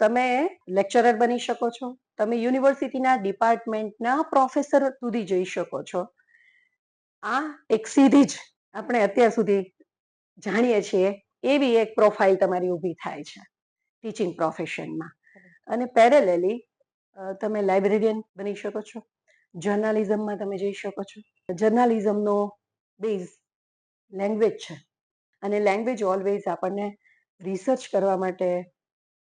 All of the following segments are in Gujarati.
તમે લેક્ચરર બની શકો છો. તમે યુનિવર્સિટીના ડિપાર્ટમેન્ટના પ્રોફેસર સુધી જઈ શકો છો. આ એક સીધી જ આપણે અત્યાર સુધી જાણીએ છીએ, એવી એક પ્રોફાઇલ તમારી ઊભી થાય છે ટીચિંગ પ્રોફેશનમાં અને પેરેલેલી તમે લાઇબ્રેરિયન બની શકો છો. જર્નાલિઝમમાં તમે જઈ શકો છો. જર્નાલિઝમનો બેઝ લેંગ્વેજ છે. અને લેંગ્વેજ ઓલવેઝ આપણને રિસર્ચ કરવા માટે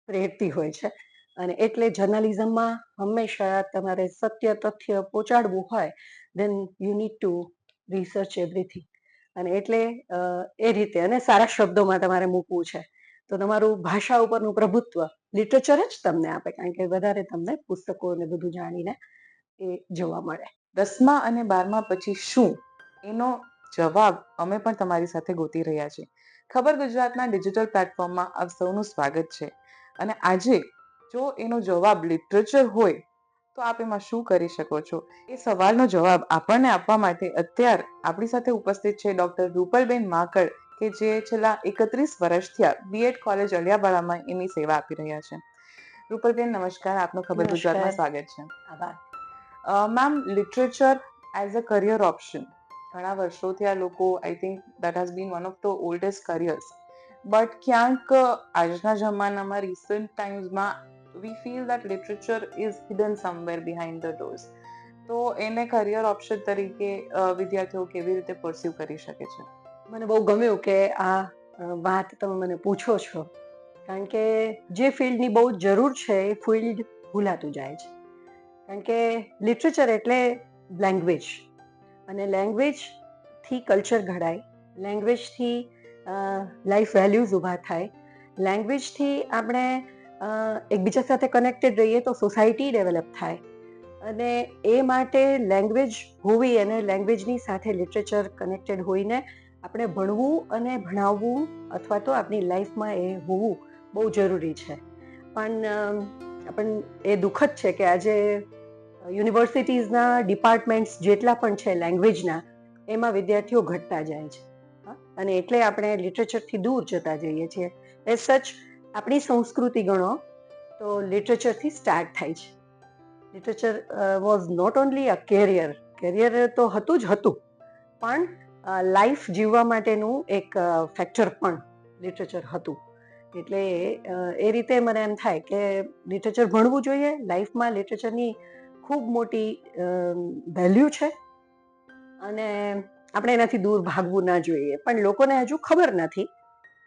પ્રેરતી હોય છે. અને એટલે જર્નાલિઝમમાં હંમેશા તમારે સત્ય તથ્ય પહોંચાડવું હોય then you need to research everything અને એટલે એ રીતે અને સારા શબ્દોમાં તમારે મૂકવું છે. તો તમારું ભાષા ઉપરનું પ્રભુત્વ લિટરેચર જ તમને આપે, કારણ કે વધારે તમને પુસ્તકો ને બધું જાણીને એ જોવા મળે. દસમા અને બારમા પછી શું? એનો જવાબ અમે પણ તમારી સાથે ગોતી રહ્યા છીએ. ખબર ગુજરાતના ડિજિટલ પ્લેટફોર્મમાં આપ સૌનું સ્વાગત છે. અને આજે જો એનો જવાબ લિટરેચર હોય તો આપ એમાં શું કરી શકો છો? એ સવાલનો જવાબ આપણને આપવા માટે અત્યાર આપણી સાથે ઉપસ્થિત છે ડોક્ટર રૂપલબેન માકડ કે જે છેલ્લા એકત્રીસ વર્ષથી બીએડ કોલેજ અલિયાવાડામાં એની સેવા આપી રહ્યા છે. રૂપલબેન નમસ્કાર. આપનું ખબર ગુજરાતમાં. સ્વાગત છે. આભાર. Ma'am literature as a career option ઘણા વર્ષોથી આ લોકો I think that has been one of the oldest careers but ક્યાંક આજના જમાનામાં recent ટાઈમ્સમાં we feel that literature is hidden somewhere behind the doors તો એને કરિયર ઓપ્શન તરીકે વિદ્યાર્થીઓ કેવી રીતે પરસ્યુ કરી શકે છે? મને બહુ ગમ્યું કે આ વાત તમે મને પૂછો છો. કારણ કે જે ફિલ્ડની બહુ જરૂર છે, એ ફિલ્ડ ભૂલાતું જાય છે. કારણ કે લિટરેચર એટલે લેંગ્વેજ અને લેંગ્વેજથી કલ્ચર ઘડાય. લેંગ્વેજથી લાઈફ વેલ્યુઝ ઊભા થાય. લેંગ્વેજથી આપણે એકબીજા સાથે કનેક્ટેડ રહીએ તો સોસાયટી ડેવલપ થાય. અને એ માટે લેંગ્વેજ હોવી અને લેંગ્વેજની સાથે લિટરેચર કનેક્ટેડ હોઈને આપણે ભણવું અને ભણાવવું અથવા તો આપણી લાઈફમાં એ હોવું બહુ જરૂરી છે. પણ પણ એ દુઃખદ છે કે આજે યુનિવર્સિટીઝના ડિપાર્ટમેન્ટ્સ જેટલા પણ છે લેંગ્વેજના એમાં વિદ્યાર્થીઓ ઘટતા જાય છે? અને એટલે આપણે લિટરેચરથી દૂર જતા જઈએ છીએ. એ સચ આપણી સંસ્કૃતિ ગણો, તો લિટરેચરથી સ્ટાર્ટ થાય છે. Literature was not only a career career તો હતું જ હતું, પણ લાઈફ જીવવા માટેનું એક ફેક્ટર પણ લિટરેચર હતું. એટલે એ રીતે મને એમ થાય કે લિટરેચર ભણવું જોઈએ લાઈફમાં લિટરેચરની ખૂબ મોટી વેલ્યુ છે. અને આપણે એનાથી દૂર ભાગવું ના જોઈએ. પણ લોકોને હજુ ખબર નથી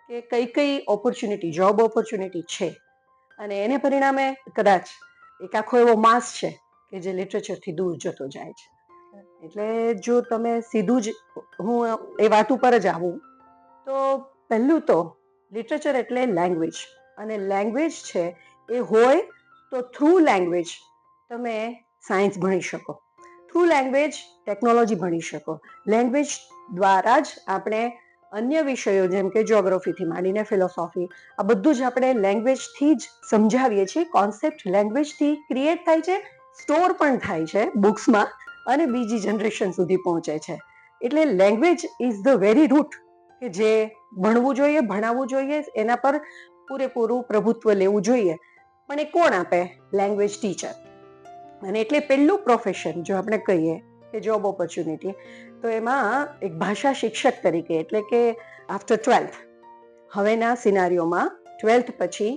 કે કઈ કઈ ઓપોર્ચ્યુનિટી જોબ ઓપોર્ચ્યુનિટી છે. અને એને પરિણામે કદાચ એક આખો એવો માસ છે કે જે લિટરેચરથી દૂર જતો જાય છે. એટલે જો તમે સીધું જ હું એ વાત ઉપર જ આવું, તો પહેલું તો લિટરેચર એટલે લેંગ્વેજ અને લેંગ્વેજ છે એ હોય તો થ્રુ લેંગ્વેજ તમે સાયન્સ ભણી શકો. થ્રુ લેંગ્વેજ ટેકનોલોજી ભણી શકો. લેંગ્વેજ દ્વારા જ આપણે અન્ય વિષયો જેમ કે જ્યોગ્રાફીથી માંડીને ફિલોસોફી આ બધું જ આપણે લેંગ્વેજથી જ સમજાવીએ છીએ. કોન્સેપ્ટ લેંગ્વેજથી ક્રિએટ થાય છે સ્ટોર પણ થાય છે બુક્સમાં અને બીજી જનરેશન સુધી પહોંચે છે. એટલે language is the very root કે જે ભણવું જોઈએ, ભણાવવું જોઈએ, એના પર પૂરેપૂરું પ્રભુત્વ લેવું જોઈએ. પણ એ કોણ આપે? લેંગ્વેજ ટીચર અને એટલે પહેલું પ્રોફેશન જો આપણે કહીએ કે જોબ ઓપોર્ચ્યુનિટી તો એમાં એક ભાષા શિક્ષક તરીકે, એટલે કે આફ્ટર ટ્વેલ્થ હવેના સિનારીઓમાં ટ્વેલ્થ પછી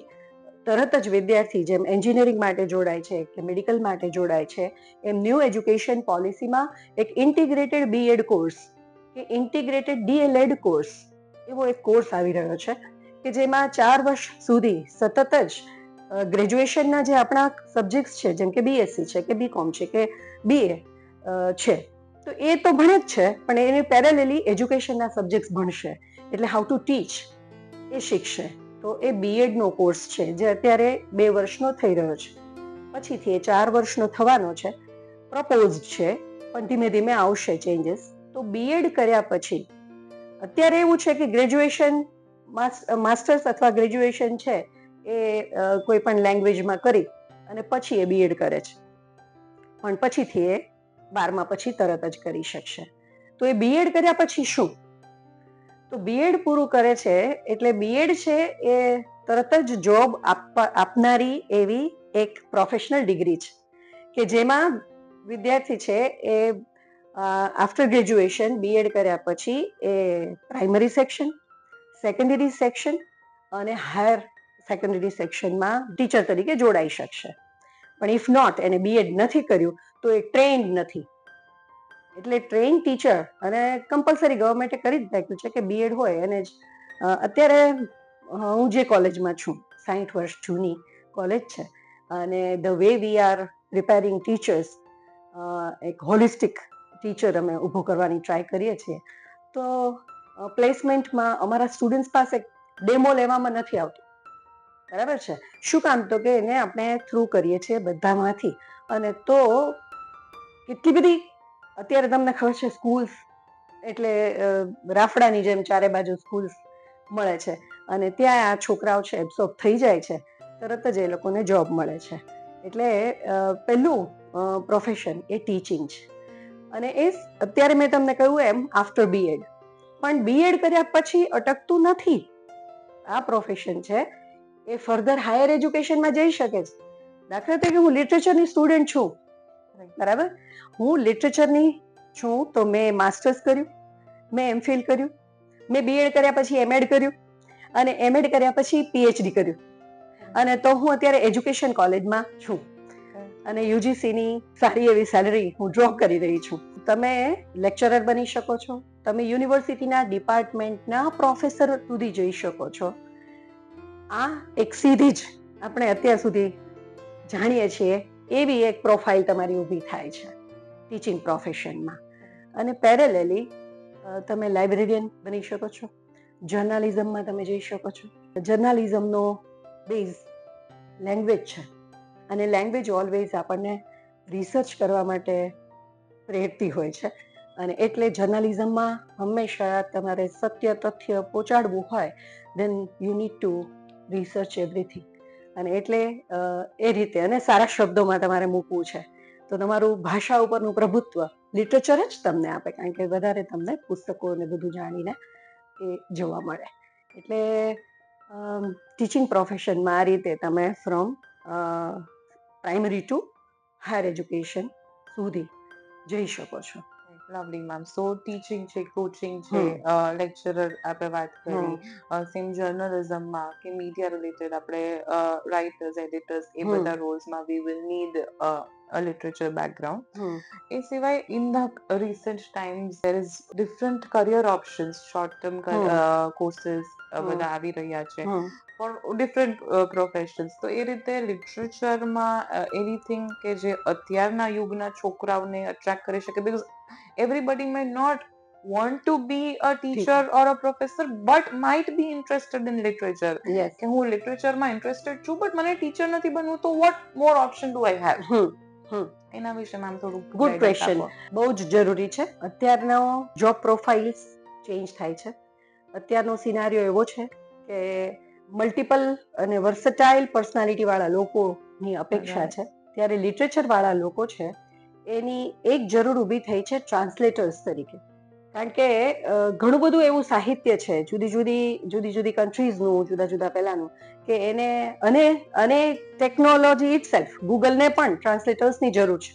તરત જ વિદ્યાર્થી જેમ એન્જિનિયરિંગ માટે જોડાય છે, કે મેડિકલ માટે જોડાય છે, એમ ન્યૂ એજ્યુકેશન પોલિસીમાં એક ઇન્ટિગ્રેટેડ બીએડ કોર્સ કે ઇન્ટિગ્રેટેડ ડીએલએડ કોર્સ એવો એક કોર્સ આવી રહ્યો છે, કે જેમાં ચાર વર્ષ સુધી સતત જ ગ્રેજ્યુએશનના જે આપણા સબ્જેક્ટ્સ છે, જેમ કે બીએસસી છે, કે બીકોમ છે, કે બીએ છે, તો એ તો ભણે જ છે, પણ એને પેરેલેલી એજ્યુકેશનના સબ્જેક્ટ્સ ભણશે. એટલે હાઉ ટુ ટીચ એ શીખશે. તો એ બીએડનો કોર્સ છે, જે અત્યારે બે વર્ષનો થઈ રહ્યો છે. પછીથી એ ચાર વર્ષનો થવાનો છે. પ્રપોઝ છે, પણ ધીમે ધીમે આવશે ચેન્જીસ તો બીએડ કર્યા પછી, અત્યારે એવું છે કે ગ્રેજ્યુએશન માસ્ટર્સ અથવા ગ્રેજ્યુએશન છે એ કોઈ પણ લેંગ્વેજમાં કરી અને પછી એ બીએડ કરે છે. પણ પછીથી એ બારમા પછી તરત જ કરી શકશે. તો એ બીએડ કર્યા પછી શું? તો બીએડ પૂરું કરે છે એટલે બીએડ છે એ તરત જ જોબ આપનારી એવી એક પ્રોફેશનલ ડિગ્રી છે. કે જેમાં વિદ્યાર્થી છે એ આફ્ટર ગ્રેજ્યુએશન બીએડ કર્યા પછી એ પ્રાઇમરી સેક્શન સેકન્ડરી સેક્શન અને હાયર સેકન્ડરી સેક્શનમાં ટીચર તરીકે જોડાઈ શકશે. પણ ઇફ નોટ એને બીએડ નથી કર્યું, તો એ ટ્રેન્ડ નથી. એટલે ટ્રેન ટીચર અને કમ્પલસરી ગવર્મેન્ટે કરી જ નાખ્યું છે કે બીએડ હોય એને જ અત્યારે હું જે કોલેજમાં છું સાઠ વર્ષ જૂની કોલેજ છે, અને the way we are repairing teachers એક હોલિસ્ટિક ટીચર અમે ઊભો કરવાની ટ્રાય કરીએ છીએ, તો પ્લેસમેન્ટમાં અમારા સ્ટુડન્ટ્સ પાસે ડેમો લેવામાં નથી આવતું. બરાબર છે? શું કામ? તો કે એને આપણે થ્રુ કરીએ છીએ બધામાંથી. અને તો કેટલી બધી? અત્યારે તમને ખબર છે સ્કૂલ્સ એટલે રાફડાની જેમ ચારે બાજુ સ્કૂલ્સ મળે છે. અને ત્યાં આ છોકરાઓ છે એબ્સોર્બ થઈ જાય છે. તરત જ એ લોકોને જોબ મળે છે. એટલે પહેલું પ્રોફેશન એ ટીચિંગ છે. અને એ અત્યારે મેં તમને કહ્યું એમ આફ્ટર બીએડ પણ બીએડ કર્યા પછી અટકતું નથી. આ પ્રોફેશન છે. એ ફર્ધર હાયર એજ્યુકેશનમાં જઈ શકે છે. દાખલા તરીકે હું લિટરેચરની સ્ટુડન્ટ છું. બરાબર? હું લિટરેચરની છું તો મેં માસ્ટર્સ કર્યું, મેં એમફિલ કર્યું, મેં બીએડ કર્યા પછી એમએડ કર્યું અને એમએડ કર્યા પછી પીએચડી કર્યું. અને તો હું અત્યારે એજ્યુકેશન કોલેજમાં છું. અને યુજીસીની સારી એવી સેલરી હું ડ્રો કરી રહી છું. તમે લેક્ચરર બની શકો છો. તમે યુનિવર્સિટીના ડિપાર્ટમેન્ટના પ્રોફેસર સુધી જઈ શકો છો. આ એક સીધી જ આપણે અત્યાર સુધી જાણીએ છીએ, એવી એક પ્રોફાઇલ તમારી ઊભી થાય છે ટીચિંગ પ્રોફેશનમાં અને પેરેલેલી તમે લાઇબ્રેરિયન બની શકો છો જર્નાલિઝમમાં તમે જઈ શકો છો. જર્નાલિઝમનો બેઝ લેંગ્વેજ છે અને લેંગ્વેજ ઓલવેઝ આપણને રિસર્ચ કરવા માટે પ્રેરતી હોય છે. અને એટલે જર્નાલિઝમમાં હંમેશા તમારે સત્ય, તથ્ય પહોંચાડવું હોય then you need to research everything અને એટલે એ રીતે અને સારા શબ્દોમાં તમારે મૂકવું છે. તો તમારું ભાષા ઉપરનું પ્રભુત્વ લિટરેચર જ તમને આપે, કારણ કે વધારે તમને પુસ્તકો ને બધું જાણીને એ જોવા મળે. એટલે ટીચિંગ પ્રોફેશનમાં આ રીતે તમે from primary to higher education સુધી જઈ શકો છો. લવલી મેમ સો ટીચિંગ છે કોચિંગ છે લેક્ચરર આપણે વાત કરી સેમ જર્નલિઝમમાં કે મીડિયા રિલેટેડ આપણે રાઇટર્સ એડિટર્સ એ બધા રોલ્સમાં we will need a literature background. એ સિવાય in the recent times there is different career options short term hmm. બધા આવી રહ્યા છે. ફોર ડિફરન્ટ પ્રોફેશન્સ તો એ રીતે લિટરેચરમાં એનીથિંગ કે જે અત્યારના યુગના છોકરાઓને અટ્રેક્ટ કરી શકે because everybody may not want to be a teacher or a professor but might be interested in literature કે હું લિટરેચરમાં ઇન્ટરેસ્ટેડ છું બટ મને ટીચર નથી બનવું તો what more option do I have. એના વિશે મેમ થોડું ગુડ ક્વેશ્ચન બહુ જ જરૂરી છે. અત્યારનો જોબ પ્રોફાઇલ્સ ચેન્જ થાય છે. અત્યારનો સિનારીઓ એવો છે કે મલ્ટિપલ અને વર્સટાઇલ પર્સનાલિટી વાળા લોકોની અપેક્ષા છે. ત્યારે લિટરેચર વાળા લોકો છે એની એક જરૂર ઊભી થઈ છે ટ્રાન્સલેટર્સ તરીકે. કારણ કે ઘણું બધું એવું સાહિત્ય છે જુદી જુદી જુદી જુદી કન્ટ્રીઝનું જુદા જુદા પહેલાનું કે એને અને અને ટેકનોલોજી ઇટ સેલ્ફ ગૂગલને પણ ટ્રાન્સલેટર્સની જરૂર છે.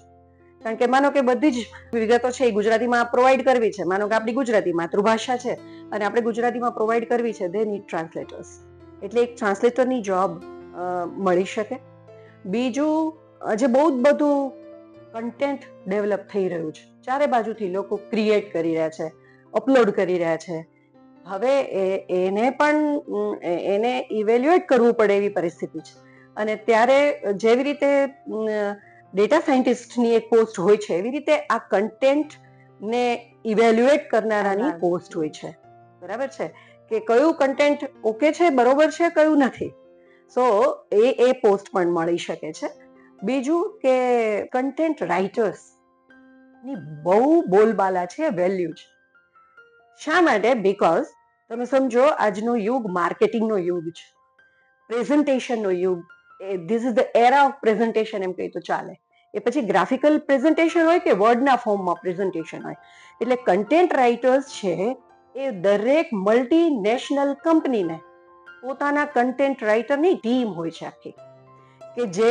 કારણ કે માનો કે બધી જ વિગતો છે એ ગુજરાતીમાં પ્રોવાઈડ કરવી છે. માનો કે આપણી ગુજરાતી માતૃભાષા છે અને આપણે ગુજરાતીમાં પ્રોવાઈડ કરવી છે દે નીડ ટ્રાન્સલેટર્સ એટલે એક ટ્રાન્સલેટરની જોબ મળી શકે. બીજું આજે બહુ જ બધું કન્ટેન્ટ ડેવલપ થઈ રહ્યું છે. ચારે બાજુથી લોકો ક્રિએટ કરી રહ્યા છે અપલોડ કરી રહ્યા છે. હવે એને પણ એને ઇવેલ્યુએટ કરવું પડે એવી પરિસ્થિતિ છે. અને ત્યારે જેવી રીતે ડેટા સાયન્ટિસ્ટની એક પોસ્ટ હોય છે એવી રીતે આ કન્ટેન્ટ ને ઇવેલ્યુએટ કરનારાની પોસ્ટ હોય છે. બરાબર છે? કે કયું કન્ટેન્ટ ઓકે છે, બરોબર છે, કયું નથી. સો એ એ પોસ્ટ પણ મળી શકે છે. બીજું કે કન્ટેન્ટ રાઇટર્સની બહુ બોલબાલા છે વેલ્યુ છે. શા માટે? બિકોઝ તમે સમજો, આજનો યુગ માર્કેટિંગનો યુગ છે. પ્રેઝન્ટેશનનો યુગ. એ this is the era of presentation એમ કહી તો ચાલે. એ પછી ગ્રાફિકલ પ્રેઝન્ટેશન હોય કે વર્ડના ફોર્મમાં પ્રેઝન્ટેશન હોય? એટલે કન્ટેન્ટ રાઇટર્સ છે એ દરેક મલ્ટીનેશનલ કંપનીને પોતાના કન્ટેન્ટ રાઇટરની ટીમ હોય છે આખી. કે જે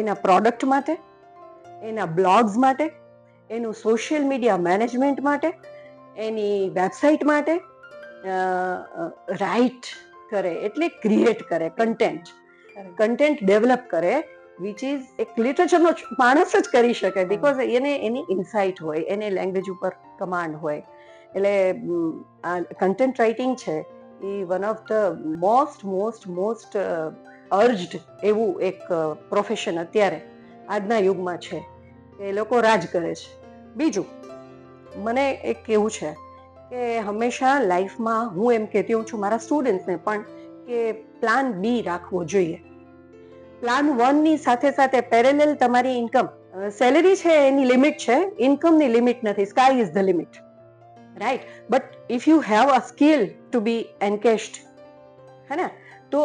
એના પ્રોડક્ટ માટે એના બ્લોગ્સ માટે એનું સોશિયલ મીડિયા મેનેજમેન્ટ માટે એની વેબસાઇટ માટે રાઇટ કરે એટલે ક્રિએટ કરે કન્ટેન્ટ કન્ટેન્ટ ડેવલપ કરે વિચ ઇઝ એક લિટરેચરનો માણસ જ કરી શકે બિકોઝ એને એની ઇન્સાઇટ હોય એને લેંગ્વેજ ઉપર કમાન્ડ હોય. એટલે આ કન્ટેન્ટ રાઇટિંગ છે, એ one of the most most most urged એવું એક પ્રોફેશન અત્યારે, આજના યુગમાં છે એ લોકો રાજ કરે છે. બીજું, મને એક કહેવું છે, કે હંમેશા લાઈફમાં હું એમ કહેતી હોઉં છું, મારા સ્ટુડન્ટ્સને પણ, કે પ્લાન બી રાખવો જોઈએ. પ્લાન વનની સાથે સાથે પેરેલેલ તમારી ઇન્કમ સેલેરી છે એની લિમિટ છે ઇન્કમની લિમિટ નથી sky is the limit right but if you have a skill to be encashed હે ને તો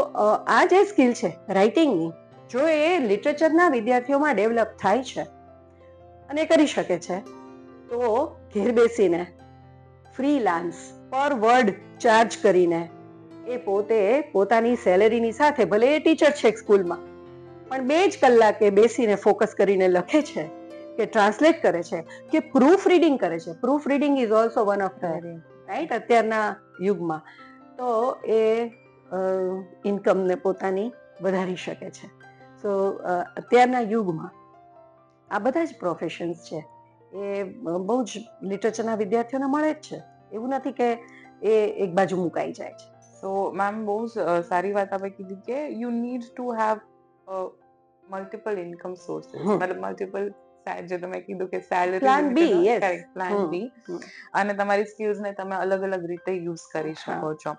આ જે સ્કિલ છે રાઇટિંગની જો એ લિટરેચરના વિદ્યાર્થીઓમાં ડેવલપ થાય છે અને કરી શકે છે, તો ઘેર બેસીને ફ્રીલાન્સ પર વર્ડ ચાર્જ કરીને એ પોતે પોતાની સેલેરીની સાથે ભલે એ ટીચર છે સ્કૂલમાં પણ બે જ કલાકે બેસીને ફોકસ કરીને લખે છે કે ટ્રાન્સલેટ કરે છે કે પ્રૂફ રીડિંગ કરે છે. Proof reading is also one of the right અત્યારના યુગમાં. તો એ ઇન્કમને પોતાની વધારી શકે છે. સો અત્યારના યુગમાં આ બધા જ પ્રોફેશન્સ છે એ બહુ જ લિટરેચરના વિદ્યાર્થીઓને મળે જ છે. એવું નથી કે એ એક બાજુ મુકાઈ જાય છે. સો મેમ બહુ સારી વાત આપણે કીધી કે you need to have multiple income sources. મતલબ મલ્ટિપલ જે તમે કીધું કે salary plan B. Plan B અને તમારી સ્કિલ્સ ને તમે અલગ અલગ રીતે યુઝ કરી શકો છો.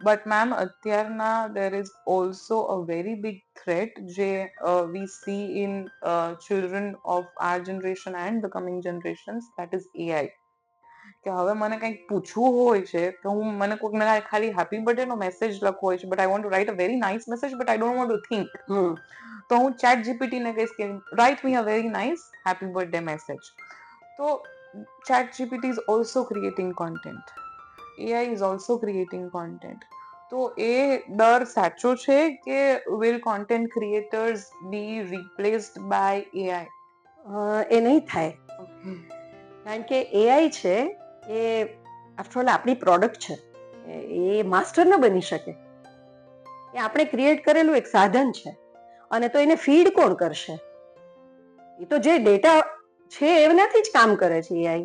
બટ મેમ અત્યારના there is also a very big threat જે we see in children of our generation and the coming generation that is AI કે હવે મને કંઈક પૂછવું હોય છે તો હું મને કોઈકને ખાલી હેપી બર્થડે નો મેસેજ લખવો હોય છે but I want to write a very nice message but I don't want to think તો હું ચેટ જીપીટી ને કહીશ કે write me a very nice happy birthday message તો ChatGPT is also creating content AI is also creating content તો એ ડર સાચો છે કે will content creators be replaced by AI એ નહીં થાય કારણ કે એઆઈ છે એ આફ્ટર ઓલ આપણી પ્રોડક્ટ છે. એ માસ્ટર ન બની શકે. એ આપણે ક્રિએટ કરેલું એક સાધન છે. અને તો એને ફીડ કોણ કરશે? એ તો જે ડેટા છે એનાથી જ કામ કરે છે એઆઈ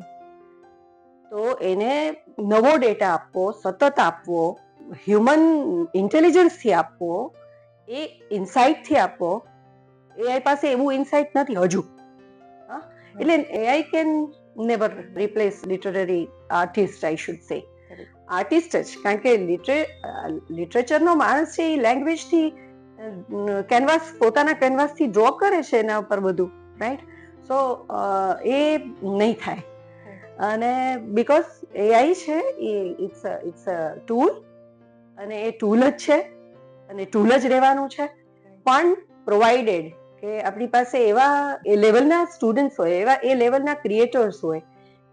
તો એને નવો ડેટા આપવો સતત આપવો હ્યુમન ઇન્ટેલિજન્સથી આપવો એ ઇન્સાઇટથી આપવો. એઆઈ પાસે એવું ઇન્સાઇટ નથી હજુ. હા? એટલે AI can never replace literary artist I should say artist જ કારણ કે લિટરે લિટરેચરનો માણસ છે એ લેંગ્વેજથી કેનવાસ પોતાના કેનવાસથી ડ્રો કરે છે એના ઉપર બધું રાઈટ સો એ નહીં થાય. અને બીકોઝ એઆઈ છે, એ ઇટ્સ ઇટ્સ અ ટૂલ અને એ ટૂલ જ છે અને ટૂલ જ રહેવાનું છે. પણ પ્રોવાઇડેડ કે આપણી પાસે એવા એ લેવલના સ્ટુડન્ટ્સ હોય, એવા એ લેવલના ક્રિએટર્સ હોય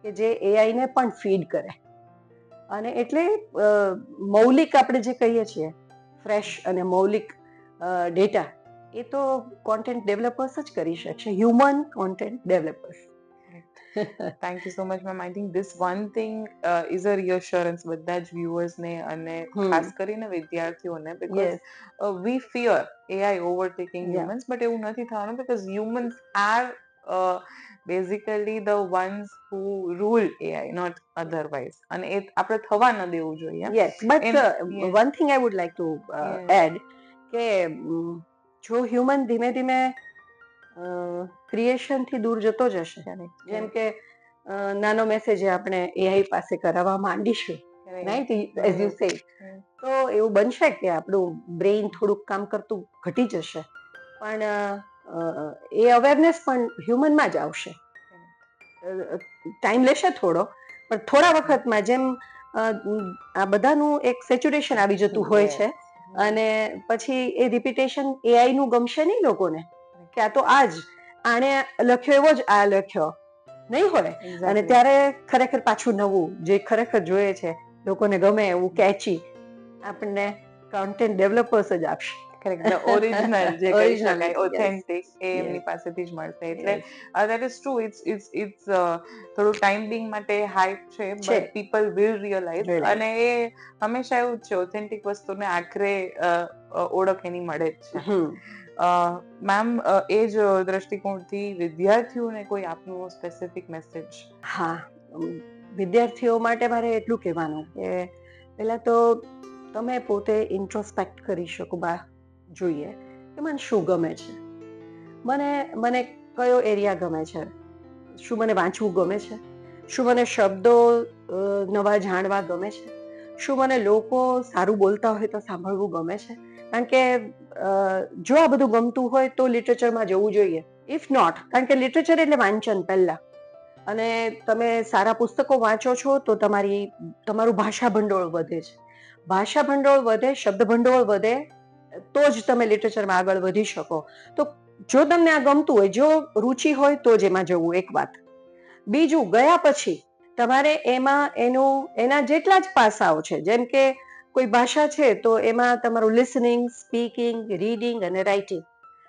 કે જે એઆઈને પણ ફીડ કરે. અને એટલે મૌલિક આપણે જે કહીએ છીએ ફ્રેશ અને મૌલિક ડેટા એ તો કોન્ટેન્ટ ડેવલપર્સ જ કરી શકશે. Human content developers thank you so much ma'am I think this one thing is a reassurance બધા જ વ્યુઅર્સને અને. ખાસ કરીને વિદ્યાર્થીઓને because we fear AI overtaking humans but એવું નથી થવાનું because humans are basically the ones who rule AI not otherwise અને એ આપણે થવા ન દેવું જોઈએ. Yes but one thing I would like to add કે જો હ્યુમન ધીમે ધીમે ક્રિએશનથી દૂર જતો જશે જેમ કે નાનો મેસેજ આપણે એઆઈ પાસે કરાવવા માંડીશું રાઈટ એઝ યુ સે. તો એવું બનશે કે આપણું બ્રેઇન થોડુંક કામ કરતું ઘટી જશે પણ એ અવેરનેસ પણ હ્યુમનમાં જ આવશે. ટાઈમ લેશે થોડો પણ થોડા વખતમાં જેમ આ બધાનું એક સેચ્યુરેશન આવી જતું હોય છે અને પછી એ રિપીટેશન એઆઈ નું ગમશે નહીં લોકોને. કે આ તો આ જ આણે લખ્યો એવો જ આ લખ્યો. નહીં હોય? અને ત્યારે ખરેખર પાછું નવું જે ખરેખર જોઈએ છે લોકોને ગમે એવું કેચી આપણને કન્ટેન્ટ ડેવલપર્સ જ આપશે. કરેક્ટ ઓરિજિનલ જે કહી શકાય ઓથેન્ટિક એ એમની પાસેથી જ મળશે એટલે. That is true it's it's it's થોડું ટાઈમ બિંગ માટે હાઈપ છે. But people will realise. અને એ હંમેશા એવું જ છે ઓથેન્ટિક વસ્તુને આખરે ઓળખ એની મળે જ છે. મેમ એ જ દ્રષ્ટિકોણથી વિદ્યાર્થીઓને કોઈ આપનું સ્પેસિફિક મેસેજ હા. વિદ્યાર્થીઓ માટે મારે એટલું કહેવાનું કે પહેલાં તો તમે પોતે ઇન્ટ્રોસ્પેક્ટ કરી શકો બા. જોઈએ કે મને શું ગમે છે? મને મને કયો એરિયા ગમે છે? શું મને વાંચવું ગમે છે? શું મને શબ્દો નવા જાણવા ગમે છે? શું મને લોકો સારું બોલતા હોય તો સાંભળવું ગમે છે? કારણ કે જો આ બધું ગમતું હોય તો લિટરેચરમાં જવું જોઈએ. ઇફ નોટ કારણ કે લિટરેચર એટલે વાંચન પહેલાં. અને તમે સારા પુસ્તકો વાંચો છો તો તમારી, તમારું ભાષા ભંડોળ વધે છે. ભાષા ભંડોળ વધે, શબ્દ ભંડોળ વધે તો જ તમે લિટરેચરમાં આગળ વધી શકો. તો જો તમને આ ગમતું હોય, જો રુચિ હોય, તો જ એમાં જવું, એક વાત. બીજું, ગયા પછી તમારે એમાં એનું, એના જેટલા જ પાસાઓ છે. જેમ કે કોઈ ભાષા છે, તો એમાં તમારું લિસનિંગ સ્પીકિંગ રીડિંગ અને રાઇટિંગ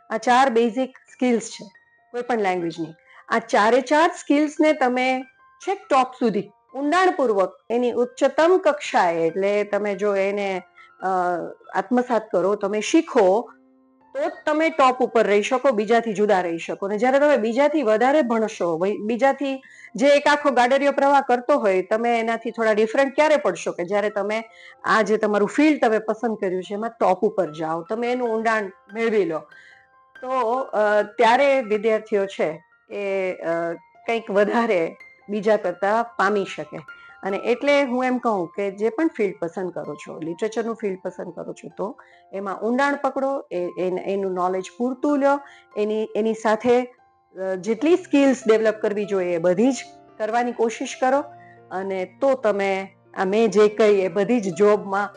આ ચાર બેઝિક સ્કિલ્સ છે કોઈ પણ લેંગ્વેજની આ ચારે ચાર સ્કિલ્સને તમે છેક ટોપ સુધી ઊંડાણપૂર્વક એની ઉચ્ચતમ કક્ષાએ, એટલે તમે જો એને આત્મસાત કરો, તમે શીખો, તો જ તમે ટોપ ઉપર રહી શકો, બીજાથી જુદા રહી શકો. ને જ્યારે તમે બીજાથી વધારે ભણશો બીજાથી જે એક આખો ગાડરિયો પ્રવાહ કરતો હોય, તમે એનાથી થોડા ડિફરન્ટ ક્યારે પડશો કે જ્યારે તમે આ જે તમારું ફિલ્ડ તમે પસંદ કર્યું છે, એમાં ટોપ ઉપર જાઓ, તમે એનું ઊંડાણ મેળવી લો. તો ત્યારે વિદ્યાર્થીઓ છે એ કંઈક વધારે બીજા કરતા પામી શકે. અને એટલે હું એમ કહું કે જે પણ ફિલ્ડ પસંદ કરો છો લિટરેચરનું ફિલ્ડ પસંદ કરો છો, તો એમાં ઊંડાણ પકડો એનું નોલેજ પૂરતું લો એની એની સાથે જેટલી સ્કિલ્સ ડેવલપ કરવી જોઈએ એ બધી જ કરવાની કોશિશ કરો અને તો તમે આ મેં જે કહી એ બધી જ જોબમાં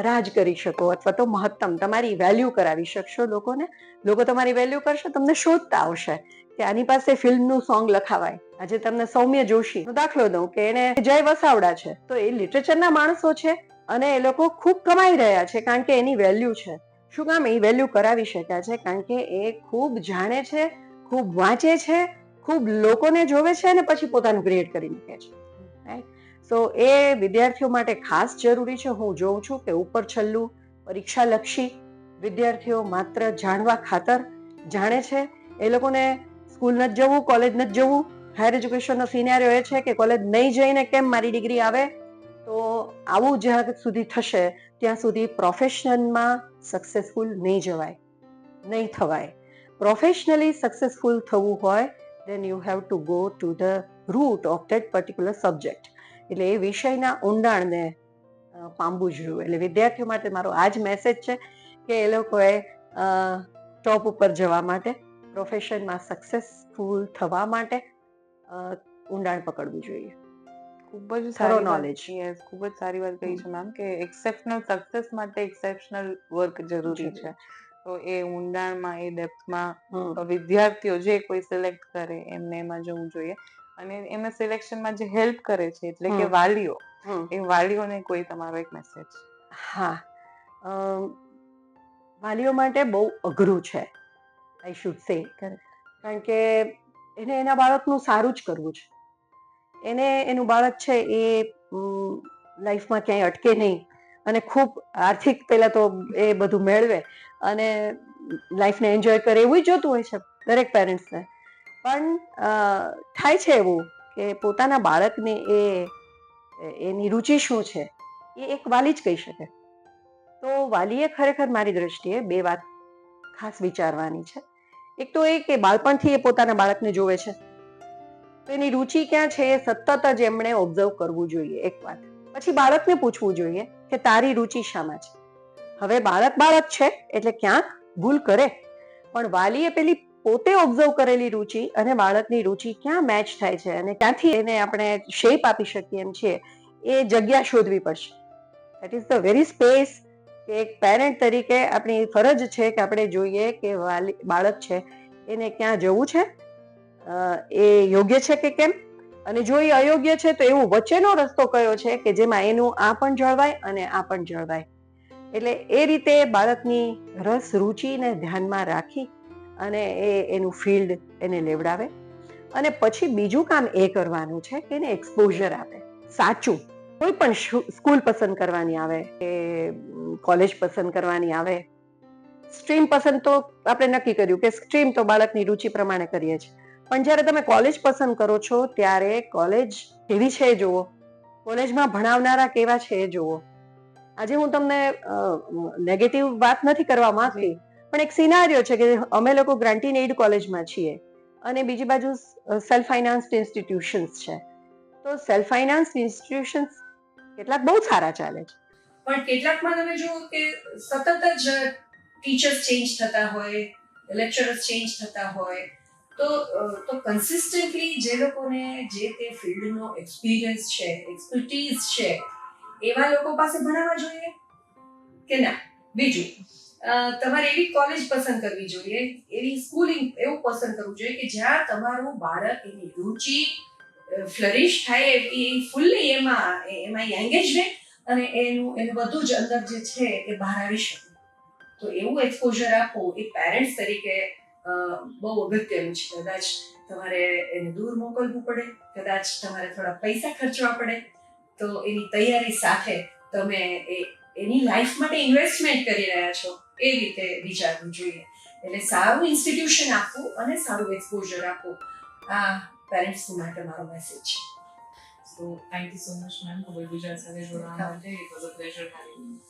રાજ કરી શકો અથવા તો મહત્તમ તમારી વેલ્યુ કરાવી શકશો લોકોને. લોકો તમારી વેલ્યુ કરશે, તમને શોધતા આવશે. કે આની પાસે ફિલ્મનું સોંગ લખાવાય. આજે તમને સૌમ્ય જોશી દાખલો દઉં કે એને જય વસાવડા છે. તો એ લિટરેચરના માણસો છે અને એ લોકો ખૂબ કમાઈ રહ્યા છે કારણ કે એની વેલ્યુ છે. શું કામ એ વેલ્યુ કરાવી શક્યા છે? કારણ કે એ ખૂબ જાણે છે, ખૂબ વાંચે છે, ખૂબ લોકોને જોવે છે અને પછી પોતાનું ક્રિએટ કરી મૂકે છે. તો એ વિદ્યાર્થીઓ માટે ખાસ જરૂરી છે. હું જોઉં છું કે ઉપર છલ્લું પરીક્ષાલક્ષી વિદ્યાર્થીઓ માત્ર જાણવા ખાતર જાણે છે. એ લોકોને સ્કૂલ નથી જવું કોલેજ નથી જવું. હાયર એજ્યુકેશનનો સિનેરિયો એ છે કે કોલેજ નહીં જઈને કેમ મારી ડિગ્રી આવે? તો આવું જ્યાં સુધી થશે, ત્યાં સુધી પ્રોફેશનમાં સક્સેસફુલ નહીં જવાય. નહીં થવાય. પ્રોફેશનલી સક્સેસફુલ થવું હોય then you have to go to the root of that particular subject એટલે એ વિષયના ઊંડાણને પામવું જોઈએ. એટલે વિદ્યાર્થીઓ માટે મારો આ જ મેસેજ છે કે એ લોકોએ ટોપ ઉપર જવા માટે પ્રોફેશનમાં સક્સેસફુલ થવા માટે ઊંડાણ પકડવું જોઈએ. ખૂબ જ સારો knowledge. યસ ખૂબ જ સારી વાત કહી છે મેમ કે એક્સેપ્શનલ સક્સેસ માટે એક્સેપ્શનલ વર્ક જરૂરી છે. તો એ ઊંડાણમાં એ ડેપ્થમાં વિદ્યાર્થીઓ જે કોઈ સિલેક્ટ કરે એમને એમાં જવું જોઈએ. અને એમને સિલેક્શનમાં જે હેલ્પ કરે છે એટલે કે વાલીઓ એ વાલીઓને કોઈ તમારો એક મેસેજ હા. વાલીઓ માટે બહુ અઘરું છે. આઈ શુડ સે કારણ કે એને એના બાળકનું સારું જ કરવું છે. એને, એનું બાળક છે એ લાઈફમાં ક્યાંય અટકે નહીં અને ખૂબ આર્થિક પહેલાં તો એ બધું મેળવે અને લાઈફને એન્જોય કરે એવું જ જોતું હોય છે દરેક પેરેન્ટ્સને. પણ થાય છે એવું કે પોતાના બાળકને એ, એની રુચિ શું છે એ એક વાલી જ કહી શકે. તો વાલીએ ખરેખર મારી દ્રષ્ટિએ બે વાત ખાસ વિચારવાની છે. એક તો એ કે બાળપણથી એ પોતાના બાળકને જોવે છે. એની રુચિ ક્યાં છે સતત જ એમણે ઓબ્ઝર્વ કરવું જોઈએ એક વાત. પછી બાળકને પૂછવું જોઈએ કે તારી રુચિ શામાં છે? હવે બાળક બાળક છે એટલે ક્યાંક ભૂલ કરે. પણ વાલીએ પેલી પોતે ઓબ્ઝર્વ કરેલી રુચિ અને બાળકની રુચિ ક્યાં મેચ થાય છે અને ક્યાંથી એને આપણે શેપ આપી શકીએ એમ છીએ એ જગ્યા શોધવી પડશે. That is the very space કે એક પેરેન્ટ તરીકે આપણી ફરજ છે કે આપણે જોઈએ કે વાલી, બાળક છે, એને ક્યાં જવું છે? એ યોગ્ય છે કે કેમ? અને જો એ અયોગ્ય છે તો એવું વચ્ચેનો રસ્તો કયો છે કે જેમાં એનું આ પણ જળવાય અને આ પણ જળવાય? એટલે એ રીતે બાળકની રસ, રુચિને ધ્યાનમાં રાખી અને એ એનું ફિલ્ડ એને લેવડાવે. અને પછી બીજું કામ એ કરવાનું છે કે એને એક્સપોઝર આપે. સાચું. કોઈ પણ સ્કૂલ પસંદ કરવાની આવે કે કોલેજ પસંદ કરવાની આવે, સ્ટ્રીમ પસંદ તો આપણે નક્કી કર્યું કે સ્ટ્રીમ તો બાળકની રુચિ પ્રમાણે કરીએ છીએ પણ જ્યારે તમે કોલેજ પસંદ કરો છો, ત્યારે કોલેજ કેવી છે એ જુઓ. કોલેજમાં ભણાવનારા કેવા છે એ જુઓ. આજે હું તમને નેગેટિવ વાત નથી કરવા માંગતી, પણ એક સિનારીઓ છે કે અમે લોકો ગ્રાન્ટીન એડ કોલેજમાં છીએ અને બીજી બાજુ સેલ્ફ ફાઇનાન્સ ઇન્સ્ટિટ્યુશન્સ છે. તો સેલ્ફ ફાઇનાન્સ ઇન્સ્ટિટ્યુશન્સ કેટલાક બહુ સારા ચાલે છે. પણ કેટલાકમાં તમે જુઓ કે સતત જ ટીચર્સ ચેન્જ થતા હોય લેક્ચરર્સ ચેન્જ થતા હોય, તો તો કન્સિસ્ટન્ટલી જે લોકોને જે તે ફિલ્ડનો એક્સપિરિયન્સ છે એક્સપર્ટીઝ છે, એવા લોકો પાસે ભણાવવા જોઈએ કે ના? બીજું તમારે એવી કોલેજ પસંદ કરવી જોઈએ, એવી સ્કૂલિંગ એવું પસંદ કરવું જોઈએ કે જ્યાં તમારું બાળક એની રુચિ ફ્લરિશ થાય એ ફૂલ્લી એમાં એમાં રહે અને એનું એનું બધું જ અંદર જે છે એ બહાર આવી શકે. તો એવું એક્સપોઝર આપવું એ પેરેન્ટ્સ તરીકે બહુ અગત્યનું છે. કદાચ તમારે એને દૂર મોકલવું પડે, કદાચ તમારે થોડા પૈસા ખર્ચવા પડે, તો એની તૈયારી સાથે તમે એ એની લાઈફ માટે ઇન્વેસ્ટમેન્ટ કરી રહ્યા છો, એ રીતે વિચારવું જોઈએ. એટલે સારું ઇન્સ્ટિટ્યુશન આપવું અને સારું એક્સપોઝર આપવું આ પેરેન્ટ્સ માટે મારો મેસેજ છે So thank you so much, ma'am, for Gujarat સાથે જોડાવા માટે. It was a pleasure having you.